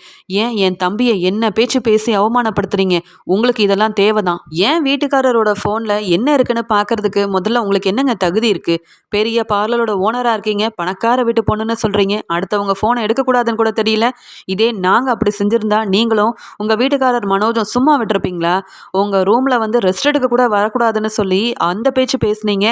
[SPEAKER 1] ஏன் என் தம்பியை என்ன பேச்சு பேசி அவமானப்படுத்துறீங்க? உங்களுக்கு இதெல்லாம் தேவைதான். ஏன் வீட்டுக்காரரோட ஃபோனில் என்ன இருக்குன்னு பார்க்கறதுக்கு முதல்ல உங்களுக்கு என்னங்க தகுதி இருக்குது பெரிய பார்லரோட ஓனராக இருக்கீங்க. பணக்கார வீட்டு பொண்ணுன்னு சொல்கிறீங்க அடுத்தவங்க ஃபோனை எடுக்கக்கூடாதுன்னு கூட தெரியல. இதே நாங்கள் அப்படி செஞ்சுருந்தா நீங்களும் உங்கள் வீட்டுக்காரர் மனோஜம் சும்மா விட்டுருப்பீங்களா? உங்கள் ரூமில் வந்து ரெஸ்ட் எடுக்க கூட வரக்கூடாதுன்னு சொல்லி அந்த பேச்சு பேசுனீங்க.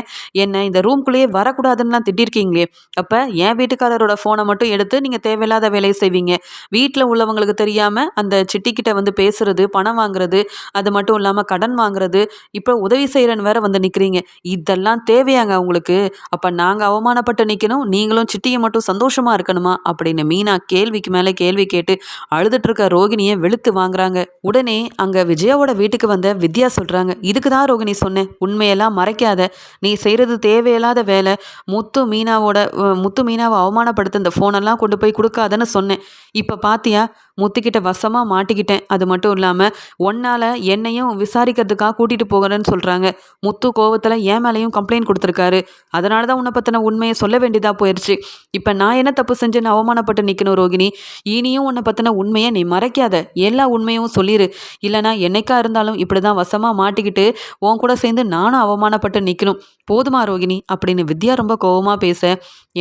[SPEAKER 1] என்ன இந்த ரூம்குள்ளேயே வரக்கூடாதுன்னுலாம் திட்டிருக்கீங்களே. அப்போ என் வீட்டுக்காரரோட ஃபோனை மட்டும் எடுத்து நீங்கள் தேவையில்லாத வேலையை செய்வீங்க. வீட்டில் உள்ளவங்களுக்கு தெரியாமல் அந்த சிட்டிக்கிட்ட வந்து பேசுறது பணம் வாங்குறது அது மட்டும் இல்லாமல் கடன் வாங்குறது இப்போ உதவி செய்கிறன்னு வேற வந்து நிற்கிறீங்க இதெல்லாம் தேவையாங்க உங்களுக்கு. அப்போ நாங்கள் அவமானப்பட்டு நிற்கணும் நீங்களும் சிட்டியை மட்டும் சந்தோஷமாக இருக்கணுமா? அப்படின்னு மீனா கேள்விக்கு மேலே கேள்வி கேட்டு அழுதுட்டு இருக்க ரோகிணியை வெளுத்து வாங்குறாங்க. உடனே அங்கே விஜயாவோட வீட்டுக்கு வந்த வித்யா சொல்கிறாங்க இதுக்கு தான் ரோகிணி சொன்னேன் உண்மையெல்லாம் மறைக்காத. நீ செய்கிறது தேவையில்லாத வேலை. முத்து மீனாவோட முத்து மீனாவை அவமானப்படுத்த இந்த ஃபோனெல்லாம் கொண்டு போய் கொடுக்காதன்னு சொன்னேன். இப்போ பாத்தியா? முத்துக்கிட்ட வசமாக மாட்டிக்கிட்டேன். அது மட்டும் இல்லாமல் ஒன்னால் என்னையும் விசாரிக்கிறதுக்காக கூட்டிகிட்டு போகிறேன்னு சொல்கிறாங்க முத்து கோவத்தில் என் மேலேயும் கம்ப்ளைண்ட் கொடுத்துருக்காரு. அதனால தான் உன்னை பற்றின உண்மையை சொல்ல வேண்டியதாக போயிடுச்சு இப்போ நான் என்ன தப்பு செஞ்சேன்னு அவமானப்பட்டு நிற்கணும் ரோகிணி? இனியும் உன்னை பற்றின உண்மையை நீ மறைக்காத. எல்லா உண்மையும் சொல்லிடு இல்லைனா என்னைக்கா இருந்தாலும் இப்படி தான் வசமாக மாட்டிக்கிட்டு உன் கூட சேர்ந்து நானும் அவமானப்பட்டு நிற்கணும் போதுமா ரோகிணி? அப்படின்னு வித்யா ரொம்ப கோபமாக பேச.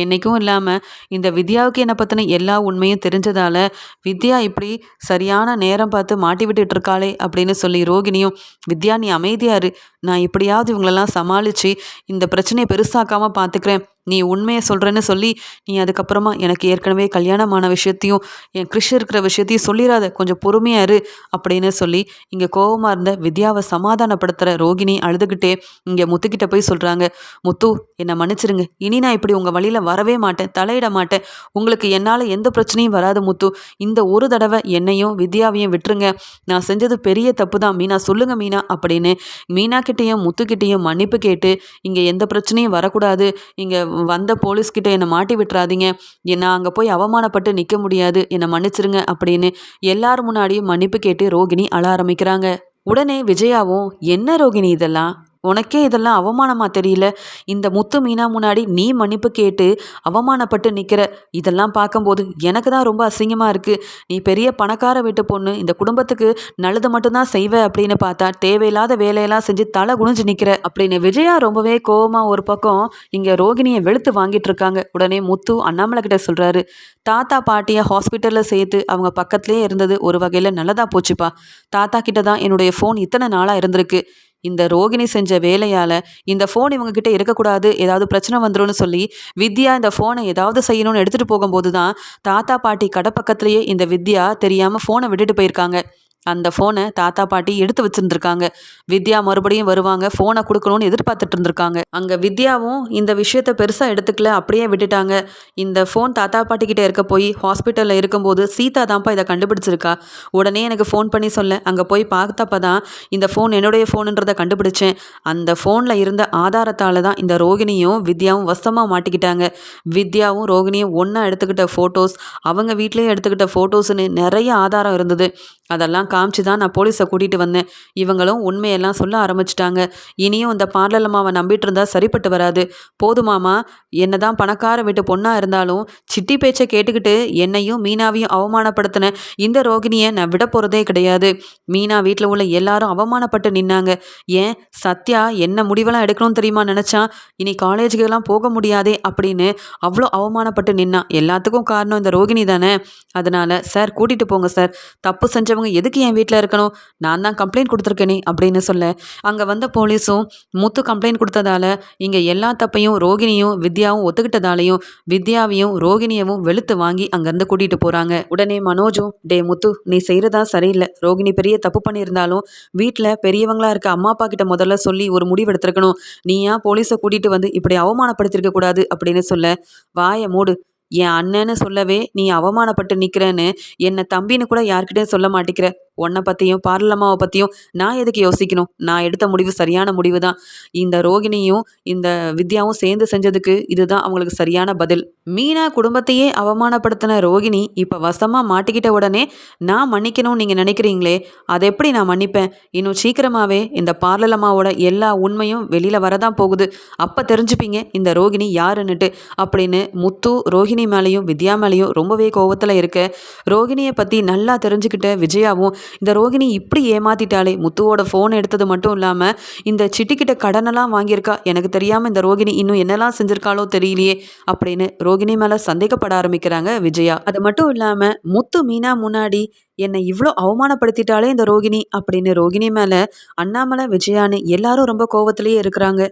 [SPEAKER 1] என்றைக்கும் இல்லாமல் இந்த வித்யாவுக்கு என்னை பற்றின எல்லா உண்மையும் தெரிஞ்சதால் வித்யா இப்படி சரியான நேரம் பார்த்து மாட்டி விட்டுட்டு இருக்காளே அப்படின்னு சொல்லி ரோகிணியும் வித்யா நீ அமைதியாரு நான் எப்படியாவது இவங்களெல்லாம் சமாளித்து இந்த பிரச்சனையை பெருசாக்காமல் பார்த்துக்கிறேன் நீ உண்மையை சொல்கிறேன்னு சொல்லி நீ அதுக்கப்புறமா எனக்கு ஏற்கனவே கல்யாணமான விஷயத்தையும் என் கிறிஷ் இருக்கிற விஷயத்தையும் சொல்லிடாத கொஞ்சம் பொறுமையாக இரு அப்படின்னு சொல்லி இங்கே கோவமாக இருந்த வித்யாவை சமாதானப்படுத்துகிற ரோகிணி அழுதுகிட்டே இங்கே முத்துக்கிட்ட போய் சொல்கிறாங்க முத்து என்னை மன்னிச்சிருங்க. இனி நான் இப்படி உங்கள் வழியில் வரவே மாட்டேன் தலையிட மாட்டேன். உங்களுக்கு என்னால் எந்த பிரச்சனையும் வராது முத்து. இந்த ஒரு தடவை என்னையும் வித்யாவையும் விட்டுருங்க. நான் செஞ்சது பெரிய தப்பு தான் மீனா சொல்லுங்க மீனா அப்படின்னு மீனா கிட்டேயும் முத்துக்கிட்டேயும் மன்னிப்பு கேட்டு இங்கே எந்த பிரச்சனையும் வரக்கூடாது. இங்கே வந்த போலீஸ்கிட்ட என்னை மாட்டி விட்டுறாதீங்க. நான் அங்கே போய் அவமானப்பட்டு நிற்க முடியாது. என்னை மன்னிச்சிருங்க அப்படின்னு எல்லார் முன்னாடியும் மன்னிப்பு கேட்டு ரோகிணி அழ ஆரம்பிக்கிறாங்க. உடனே விஜயாவும் என்ன ரோகிணி இதெல்லாம்? உனக்கே இதெல்லாம் அவமானமா தெரியல? இந்த முத்து மீனா முன்னாடி நீ மன்னிப்பு கேட்டு அவமானப்பட்டு நிற்கிற இதெல்லாம் பார்க்கும்போது எனக்கு தான் ரொம்ப அசிங்கமாக இருக்குது நீ பெரிய பணக்கார வீட்டு பொண்ணு. இந்த குடும்பத்துக்கு நல்லது மட்டும்தான் செய்வ அப்படின்னு பார்த்தா தேவையில்லாத வேலையெல்லாம் செஞ்சு தலை குனிஞ்சு நிற்கிற அப்படின்னு விஜயா ரொம்பவே கோவமாக ஒரு பக்கம் இங்கே ரோகிணியை வெளுத்து வாங்கிட்டு இருக்காங்க. உடனே முத்து அண்ணாமலை கிட்ட சொல்கிறாரு தாத்தா பாட்டியை ஹாஸ்பிட்டலில் சேர்த்து அவங்க பக்கத்துலேயே இருந்தது ஒரு வகையில் நல்லதாக போச்சுப்பா. தாத்தா கிட்ட தான் என்னுடைய ஃபோன் இத்தனை நாளாக இருந்திருக்கு. இந்த ரோகிணி செஞ்ச வேலையால் இந்த ஃபோன் இவங்கக்கிட்ட இருக்கக்கூடாது ஏதாவது பிரச்சனை வந்துடும் சொல்லி வித்யா இந்த ஃபோனை ஏதாவது செய்யணும்னு எடுத்துகிட்டு போகும்போது தான் தாத்தா பாட்டி கடை பக்கத்துலேயே இந்த வித்யா தெரியாமல் ஃபோனை விட்டுட்டு போயிருக்காங்க. அந்த ஃபோனை தாத்தா பாட்டி எடுத்து வச்சுருந்துருக்காங்க. வித்யா மறுபடியும் வருவாங்க. ஃபோனை கொடுக்கணும்னு எதிர்பார்த்துட்டு இருந்திருக்காங்க. அங்கே வித்யாவும் இந்த விஷயத்த பெருசாக எடுத்துக்கல அப்படியே விட்டுட்டாங்க. இந்த ஃபோன் தாத்தா பாட்டிக்கிட்ட இருக்க போய் ஹாஸ்பிட்டலில் இருக்கும்போது சீதா தான்ப்பா இதை கண்டுபிடிச்சிருக்கா. உடனே எனக்கு ஃபோன் பண்ணி சொல்ல. அங்கே போய் பார்த்தப்ப தான் இந்த ஃபோன் என்னுடைய ஃபோனுன்றதை கண்டுபிடிச்சேன். அந்த ஃபோனில் இருந்த ஆதாரத்தால் தான் இந்த ரோகிணியும் வித்யாவும் வசமாக மாட்டிக்கிட்டாங்க. வித்யாவும் ரோகிணியும் ஒன்றா எடுத்துக்கிட்ட ஃபோட்டோஸ் அவங்க வீட்லேயும் எடுத்துக்கிட்ட ஃபோட்டோஸ்னு நிறைய ஆதாரம் இருந்தது. அதெல்லாம் காமிச்சு தான் நான் போலீஸை கூட்டிகிட்டு வந்தேன். இவங்களும் உண்மையெல்லாம் சொல்ல ஆரம்பிச்சிட்டாங்க. இனியும் இந்த பார்லர் அம்மாவை நம்பிட்டு இருந்தால் சரிப்பட்டு வராது. போதுமாமா என்ன தான் பணக்கார வீட்டு பொண்ணாக இருந்தாலும் சிட்டி பேச்சை கேட்டுக்கிட்டு என்னையும் மீனாவையும் அவமானப்படுத்தின இந்த ரோகிணியை நான் விட போகிறதே கிடையாது. மீனா வீட்டில் உள்ள எல்லாரும் அவமானப்பட்டு நின்னாங்க. ஏன் சத்யா என்ன முடிவெல்லாம் எடுக்கணும்னு தெரியுமா நினச்சா இனி காலேஜுக்கெல்லாம் போக முடியாதே அப்படின்னு அவ்வளோ அவமானப்பட்டு நின்னான். எல்லாத்துக்கும் காரணம் இந்த ரோகிணி தானே. அதனால் சார் கூட்டிகிட்டு போங்க சார். தப்பு செஞ்சவங்க எதுக்கு என் வீட்டில் இருக்கணும்? நான் தான் கம்ப்ளைண்ட் கொடுத்துருக்கேனே அப்படின்னு சொல்ல. அங்கே வந்த போலீஸும் முத்து கம்ப்ளைண்ட் கொடுத்ததால இங்கே எல்லா தப்பையும் ரோகிணியும் வித்யாவும் ஒத்துக்கிட்டதாலையும் வித்யாவையும் ரோகிணியவும் வெளுத்து வாங்கி அங்கேருந்து கூட்டிகிட்டு போகிறாங்க உடனே மனோஜும் டே முத்து நீ செய்கிறதா சரியில்லை. ரோகிணி பெரிய தப்பு பண்ணியிருந்தாலும் வீட்டில் பெரியவங்களாக இருக்க அம்மா அப்பா கிட்ட முதல்ல சொல்லி ஒரு முடிவு எடுத்திருக்கணும். நீயா போலீஸை கூட்டிகிட்டு வந்து இப்படி அவமானப்படுத்திருக்க கூடாது? அப்படின்னு சொல்ல வாயை மூடு. என் அண்ணன்னு சொல்லவே நீ அவமானப்பட்டு நிற்கிறேன்னு என்னை தம்பின்னு கூட யார்கிட்டயும் சொல்ல மாட்டேங்கிற உன்னை பற்றியும் பார்லம்மாவை பற்றியும் நான் எதுக்கு யோசிக்கணும்? நான் எடுத்த முடிவு சரியான முடிவு தான் இந்த ரோகிணியும் இந்த வித்யாவும் சேர்ந்து செஞ்சதுக்கு இதுதான் அவங்களுக்கு சரியான பதில். மீனா குடும்பத்தையே அவமானப்படுத்தின ரோகிணி இப்போ வசமாக மாட்டிக்கிட்ட உடனே நான் மன்னிக்கணும்னு நீங்கள் நினைக்கிறீங்களே? அதை எப்படி நான் மன்னிப்பேன்? இன்னும் சீக்கிரமாகவே இந்த பார்லலம்மாவோட எல்லா உண்மையும் வெளியில் வரதான் போகுது. அப்போ தெரிஞ்சுப்பீங்க இந்த ரோகிணி யாருன்னுட்டு. அப்படின்னு முத்து ரோகிணி மேலேயும் வித்யா மேலேயும் ரொம்பவே கோவத்தில் இருக்க. ரோகிணியை பற்றி நல்லா தெரிஞ்சுக்கிட்ட விஜயாவும் இந்த ரோகிணி இப்படி ஏமாத்திட்டாலே முத்துவோட ஃபோன் எடுத்தது மட்டும் இல்லாமல் இந்த சிட்டிக்கிட்ட கடனெல்லாம் வாங்கியிருக்கா எனக்கு தெரியாமல் இந்த ரோகிணி இன்னும் என்னெல்லாம் செஞ்சிருக்காளோ தெரியலையே அப்படின்னு ரோகிணி மேலே சந்தேகப்பட ஆரம்பிக்கிறாங்க விஜயா. அது மட்டும் இல்லாமல் முத்து மீனா முன்னாடி என்னை இவ்வளோ அவமானப்படுத்திட்டாலே இந்த ரோகிணி அப்படின்னு ரோகிணி மேலே அண்ணாமலை விஜயான்னு எல்லாரும் ரொம்ப கோவத்திலேயே இருக்கிறாங்க.